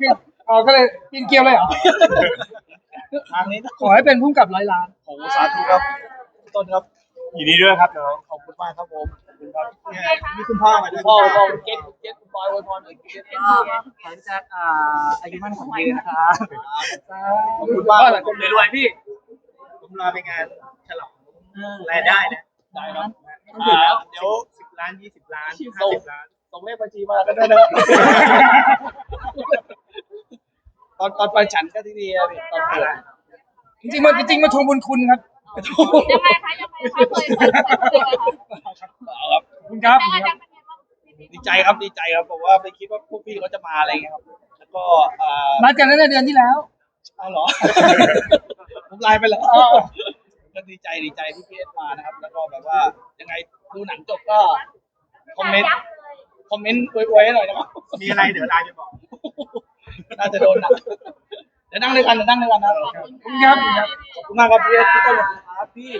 คืออ๋อก็เลยกินเกลียวเลยเหรอทางนี้ขอให้เป็นผู้กำกับร้อยล้านโอ้โหสาธุครับพี่ต้นครับยินดีด้วยครับน้องขอบคุณมากครับผมขอบคุณครับโอเคค่ะมีคุณพ่อมาด้วยพ่อพ่อเก็ตเก็ตคุณบอยอวยพรหน่อยเก็ตก็ขอให้แจ็คอ่าอายุมั่นขวัญยืนนะครับขอบคุณมากสังคมรวยๆพี่ผมรอไปงานฉลองรายได้นะได้ครับอ่าเดี๋ยวสิบล้านยี่สิบล้านห้าสิบล้านส่งเลขบัญชีมาก็ได้นะ ตอนตอนไปฉันก็ที่นี่นะพี่ตอนเปิดจริงๆมันจริงๆมาทวงบุญคุณครับยังไงคะยังไงคะเคยเคยเคยเคยไหมคะครับขอบคุณครับยังไงยังไงเป็นไงบ้างดีใจครับดีใจครับผมว่าไม่คิดว่าพวกพี่เขาจะมาอะไรเงี้ยครับ แล้วก็เอ่อนัดกันตั้งแต่เดือนที่แล้ว เอาเหรอ ผมไลน์ไปแล้วก็ดีใจดีใจที่พี่เอสมานะครับ แล้วก็แบบว่ายังไงดูหนังจบก็คอมเมนต์ยับเลยคอมเมนต์ไว้ๆหน่อยนะครับมีอะไรเดี๋ยวไลน์ไปบอก น่าจะโดนหนักเดี๋ยวนั่งด้วยกันเดี๋ยวนั่งด้วยกันนะขอบคุณครับค่ะขอบคุณมากครับพี่เอสพี่ต้นขอบคุณครับพี่